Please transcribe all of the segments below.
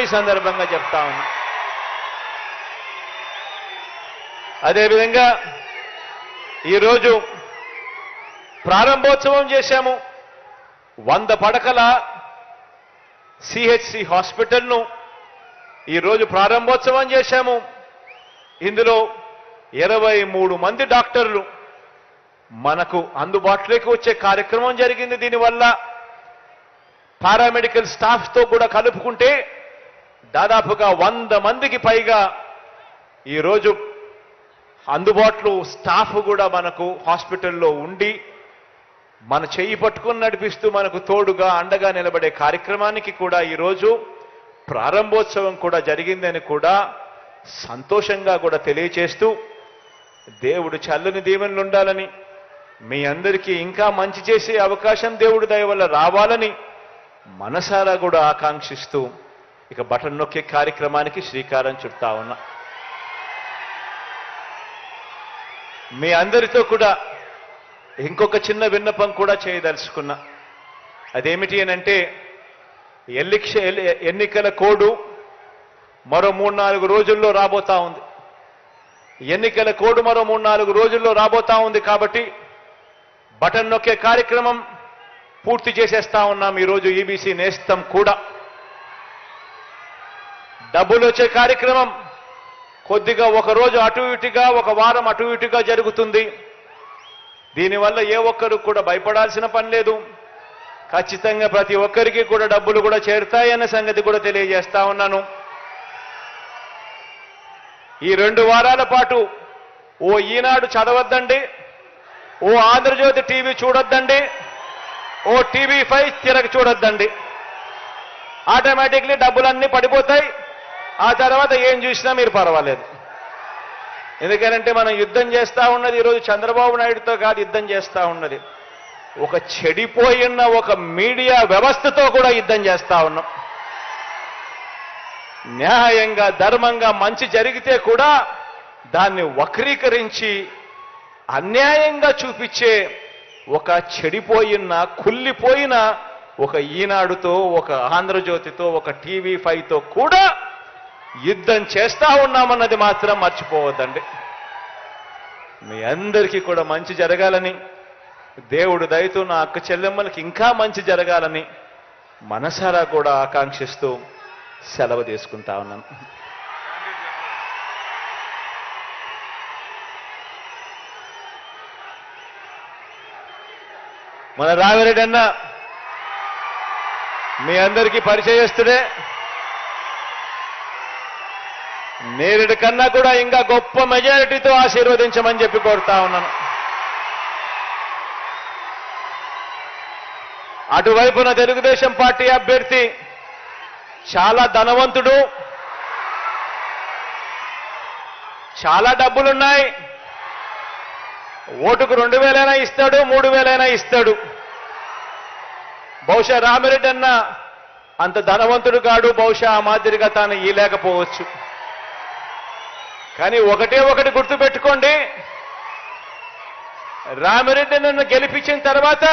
ఈ సందర్భంగా చెప్తా ఉన్నా. అదేవిధంగా ఈరోజు ప్రారంభోత్సవం చేశాము. వంద పడకల సిహెచ్సి హాస్పిటల్ను ఈరోజు ప్రారంభోత్సవం చేశాము. ఇందులో ఇరవై మూడు మంది డాక్టర్లు మనకు అందుబాటులోకి వచ్చే కార్యక్రమం జరిగింది. దీనివల్ల పారామెడికల్ స్టాఫ్తో కూడా కలుపుకుంటే దాదాపుగా వంద మందికి పైగా ఈరోజు అందుబాటులో స్టాఫ్ కూడా మనకు హాస్పిటల్లో ఉండి మన చెయ్యి పట్టుకుని నడిపిస్తూ మనకు తోడుగా అండగా నిలబడే కార్యక్రమానికి కూడా ఈరోజు ప్రారంభోత్సవం కూడా జరిగిందని కూడా సంతోషంగా కూడా తెలియచేస్తూ దేవుడు చల్లని దీవెనలు ఉండాలని మీ అందరికీ ఇంకా మంచి చేసే అవకాశం దేవుడు దయ వల్ల రావాలని మనసారా కూడా ఆకాంక్షిస్తూ ఇక బటన్ నొక్కే కార్యక్రమానికి శ్రీకారం చుడతా ఉన్నా. మీ అందరితో కూడా ఇంకొక చిన్న విన్నపం కూడా చేయదలుచుకున్నా. అదేమిటి అనంటే ఎల్లిక్ష ఎన్నికల కోడు మరో మూడు నాలుగు రోజుల్లో రాబోతా ఉంది. ఎన్నికల కోడ్ మరో మూడు నాలుగు రోజుల్లో రాబోతా ఉంది కాబట్టి బటన్ నొక్కే కార్యక్రమం పూర్తి చేసేస్తా ఉన్నాం ఈరోజు ఈబీసీ నేస్తం కూడా. డబ్బులు వచ్చే కార్యక్రమం కొద్దిగా ఒక రోజు అటు ఇటుగా ఒక వారం అటు ఇటుగా జరుగుతుంది. దీనివల్ల ఏ ఒక్కరు కూడా భయపడాల్సిన పని లేదు. ఖచ్చితంగా ప్రతి ఒక్కరికి కూడా డబ్బులు కూడా చేరుతాయన్న సంగతి కూడా తెలియజేస్తా ఉన్నాను. ఈ రెండు వారాల పాటు ఓ ఈనాడు చదవద్దండి ఓ ఆంధ్రజ్యోతి టీవీ చూడొద్దండి ఓ టీవీ ఫైవ్ తిరగ చూడొద్దండి. ఆటోమేటిక్లీ డబ్బులన్నీ పడిపోతాయి. ఆ తర్వాత ఏం చూసినా మీరు పర్వాలేదు. ఎందుకంటే మనం యుద్ధం చేస్తా ఉన్నది ఈరోజు చంద్రబాబు నాయుడుతో కాదు యుద్ధం చేస్తా ఉన్నది. ఒక చెడిపోయిన ఒక మీడియా వ్యవస్థతో కూడా యుద్ధం చేస్తా ఉన్నాం. న్యాయంగా ధర్మంగా మంచి జరిగితే కూడా దాన్ని వక్రీకరించి అన్యాయంగా చూపించే ఒక చెడిపోయిన కుళ్ళిపోయిన ఒక ఈనాడుతో ఒక ఆంధ్రజ్యోతితో ఒక టీవీ ఫైవ్తో కూడా యుద్ధం చేస్తా ఉన్నామన్నది మాత్రం మర్చిపోవద్దండి. మీ అందరికీ కూడా మంచి జరగాలని దేవుడు దయతో నా అక్క చెల్లెమ్మలకి ఇంకా మంచి జరగాలని మనసారా కూడా ఆకాంక్షిస్తూ సెలవు తీసుకుంటా ఉన్నాను. మన రావిరెడ్డి అన్న మీ అందరికీ పరిచయస్తుడే. నేరుడి కన్నా కూడా ఇంకా గొప్ప మెజారిటీతో ఆశీర్వదించమని చెప్పి కోరుతా ఉన్నాను. అటువైపున తెలుగుదేశం పార్టీ అభ్యర్థి చాలా ధనవంతుడు చాలా డబ్బులున్నాయి. ఓటుకు రెండు వేలైనా ఇస్తాడు మూడు వేలైనా ఇస్తాడు. బహుశా రామిరెడ్డి అన్న అంత ధనవంతుడు కాడు బహుశా ఆ మాదిరిగా తాను ఇయలేకపోవచ్చు కానీ ఒకటే ఒకటి గుర్తుపెట్టుకోండి. రామిరెడ్డి నన్ను గెలిపించిన తర్వాత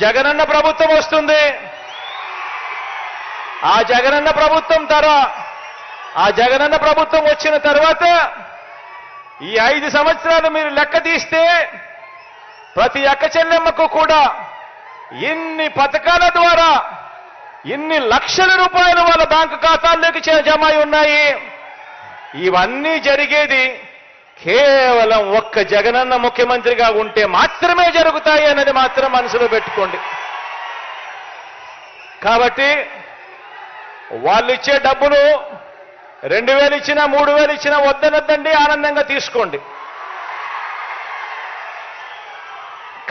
జగనన్న ప్రభుత్వం వస్తుంది. ఆ జగనన్న ప్రభుత్వం తర ఆ జగనన్న ప్రభుత్వం వచ్చిన తర్వాత ఈ ఐదు సంవత్సరాలు మీరు లెక్క తీస్తే ప్రతి అక్క చెల్లెమ్మకు కూడా ఇన్ని పథకాల ద్వారా ఇన్ని లక్షల రూపాయలు వాళ్ళ బ్యాంకు ఖాతాల్లోకి జమ అయి ఉన్నాయి. ఇవన్నీ జరిగేది కేవలం ఒక్క జగనన్న ముఖ్యమంత్రిగా ఉంటే మాత్రమే జరుగుతాయి అన్నది మాత్రం మనసులో పెట్టుకోండి. కాబట్టి వాళ్ళు ఇచ్చే డబ్బులు రెండు వేలు ఇచ్చినా మూడు వేలు ఇచ్చినా వద్దనొద్దండి ఆనందంగా తీసుకోండి.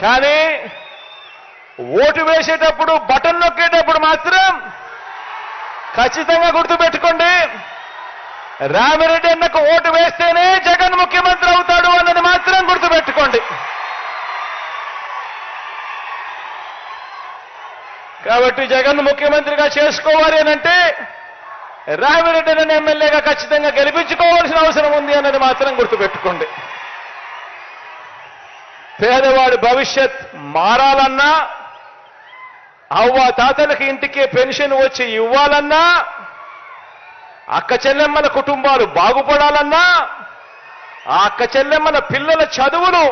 కానీ ఓటు వేసేటప్పుడు బటన్ నొక్కేటప్పుడు మాత్రం ఖచ్చితంగా గుర్తుపెట్టుకోండి. రామిరెడ్డి అన్నకు ఓటు వేస్తేనే జగన్ ముఖ్యమంత్రి అవుతాడు అన్నది మాత్రం గుర్తుపెట్టుకోండి. కాబట్టి జగన్ ముఖ్యమంత్రిగా చేసుకోవాలి అనంటే రామిరెడ్డి అన్న ఎమ్మెల్యేగా ఖచ్చితంగా గెలిపించుకోవాల్సిన అవసరం ఉంది అన్నది మాత్రం గుర్తుపెట్టుకోండి. పేదవాడి భవిష్యత్ మారాలన్నా అవ్వ తాతలకి ఇంటికి పెన్షన్ వచ్చి ఇవ్వాలన్నా అక్క చెల్లెమ్మల కుటుంబాలు బాగుపడాలన్నా ఆ అక్క చెల్లెమ్మల పిల్లల చదువును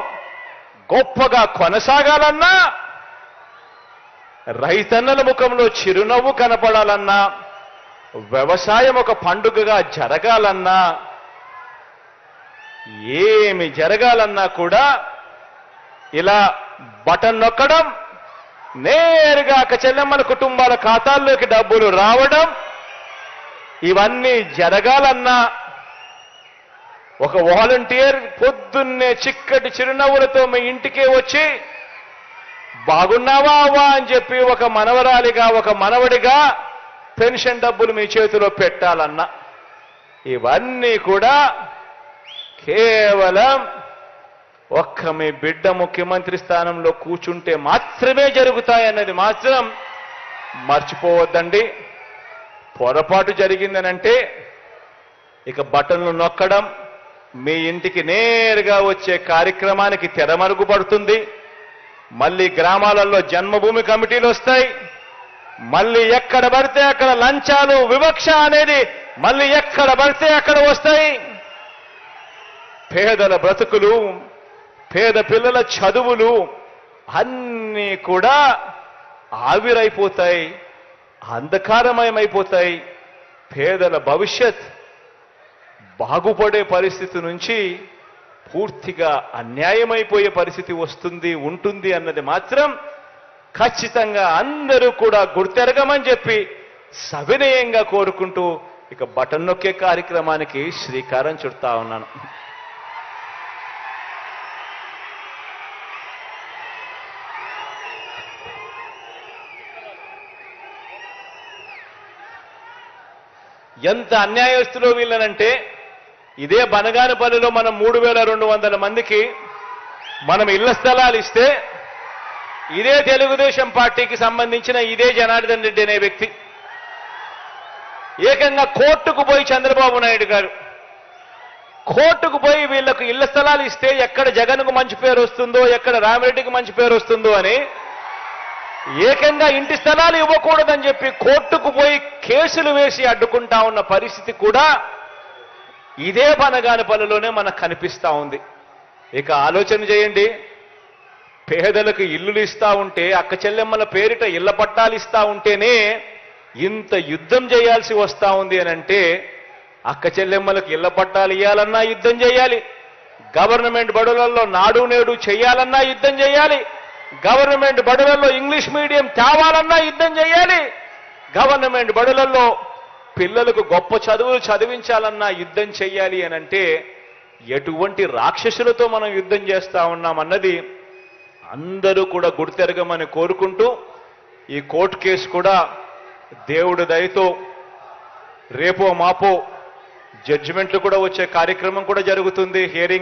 గొప్పగా కొనసాగాలన్నా రైతన్నల ముఖంలో చిరునవ్వు కనపడాలన్నా వ్యవసాయం ఒక పండుగగా జరగాలన్నా ఏమి జరగాలన్నా కూడా ఇలా బటన్ నొక్కడం నేరుగా అక్క చెల్లెమ్మల కుటుంబాల ఖాతాల్లోకి డబ్బులు రావడం ఇవన్నీ జరగాలన్నా ఒక వాలంటీర్ పొద్దున్నే చిక్కటి చిరునవ్వులతో మీ ఇంటికే వచ్చి బాగున్నావా అవ్వా అని చెప్పి ఒక మనవరాలిగా ఒక మనవడిగా పెన్షన్ డబ్బులు మీ చేతిలో పెట్టాలన్నా ఇవన్నీ కూడా కేవలం ఒక్క మీ బిడ్డ ముఖ్యమంత్రి స్థానంలో కూర్చుంటే మాత్రమే జరుగుతాయన్నది మాత్రం మర్చిపోవద్దండి. పొరపాటు జరిగిందనంటే ఇక బటన్లు నొక్కడం మీ ఇంటికి నేరుగా వచ్చే కార్యక్రమానికి తెరమరుగు పడుతుంది. మళ్ళీ గ్రామాలలో జన్మభూమి కమిటీలు వస్తాయి. మళ్ళీ ఎక్కడ పడితే అక్కడ లంచాలు వివక్ష అనేది మళ్ళీ ఎక్కడ పడితే అక్కడ వస్తాయి. పేదల బ్రతుకులు పేద పిల్లల చదువులు అన్నీ కూడా ఆవిరైపోతాయి. అంధకారమయమైపోతాయి. పేదల భవిష్యత్ బాగుపడే పరిస్థితి నుంచి పూర్తిగా అన్యాయమైపోయే పరిస్థితి వస్తుంది ఉంటుంది అన్నది మాత్రం ఖచ్చితంగా అందరూ కూడా గుర్తెరగమని చెప్పి సవినయంగా కోరుకుంటూ ఇక బటన్ నొక్కే కార్యక్రమానికి శ్రీకారం చుడతా ఉన్నాను. ఎంత అన్యాయస్తులో వీళ్ళనంటే ఇదే బనగానపల్లిలో మనం మూడు వేల రెండు వందల మందికి మనం ఇళ్ళ స్థలాలు ఇస్తే ఇదే తెలుగుదేశం పార్టీకి సంబంధించిన ఇదే జనార్దన్ రెడ్డి అనే వ్యక్తి. ఏకంగా కోర్టుకు పోయి చంద్రబాబు నాయుడు గారు. కోర్టుకు పోయి వీళ్ళకు ఇళ్ళ స్థలాలు ఇస్తే ఎక్కడ జగన్కు మంచి పేరు వస్తుందో ఎక్కడ రామిరెడ్డికి మంచి పేరు వస్తుందో అని ఏకంగా ఇంటి స్థలాలు ఇవ్వకూడదని చెప్పి కోర్టుకు పోయి కేసులు వేసి అడ్డుకుంటా ఉన్న పరిస్థితి కూడా ఇదే పనగాని బనగానపల్లిలోనే మనకు కనిపిస్తూ ఉంది. ఇక ఆలోచన చేయండి. పేదలకు ఇల్లులు ఇస్తా ఉంటే అక్క చెల్లెమ్మల పేరిట ఇళ్ళ పట్టాలు ఇస్తా ఉంటేనే ఇంత యుద్ధం చేయాల్సి వస్తా ఉంది అని అంటే అక్క చెల్లెమ్మలకు ఇళ్ళ పట్టాలు ఇవ్వాలన్నా యుద్ధం చేయాలి. గవర్నమెంట్ బడులలో నాడు నేడు చేయాలన్నా యుద్ధం చేయాలి. గవర్నమెంట్ బడులలో ఇంగ్లీష్ మీడియం తేవాలన్నా యుద్ధం చేయాలి. గవర్నమెంట్ బడులలో పిల్లలకు గొప్ప చదువులు చదివించాలన్నా యుద్ధం చేయాలి అని అంటే ఎటువంటి రాక్షసులతో మనం యుద్ధం చేస్తా ఉన్నామన్నది అందరూ కూడా గుర్తెరగమని కోరుకుంటూ ఈ కోర్టు కేసు కూడా దేవుడి దయతో రేపో మాపో జడ్జిమెంట్లు కూడా వచ్చే కార్యక్రమం కూడా జరుగుతుంది. హియరింగ్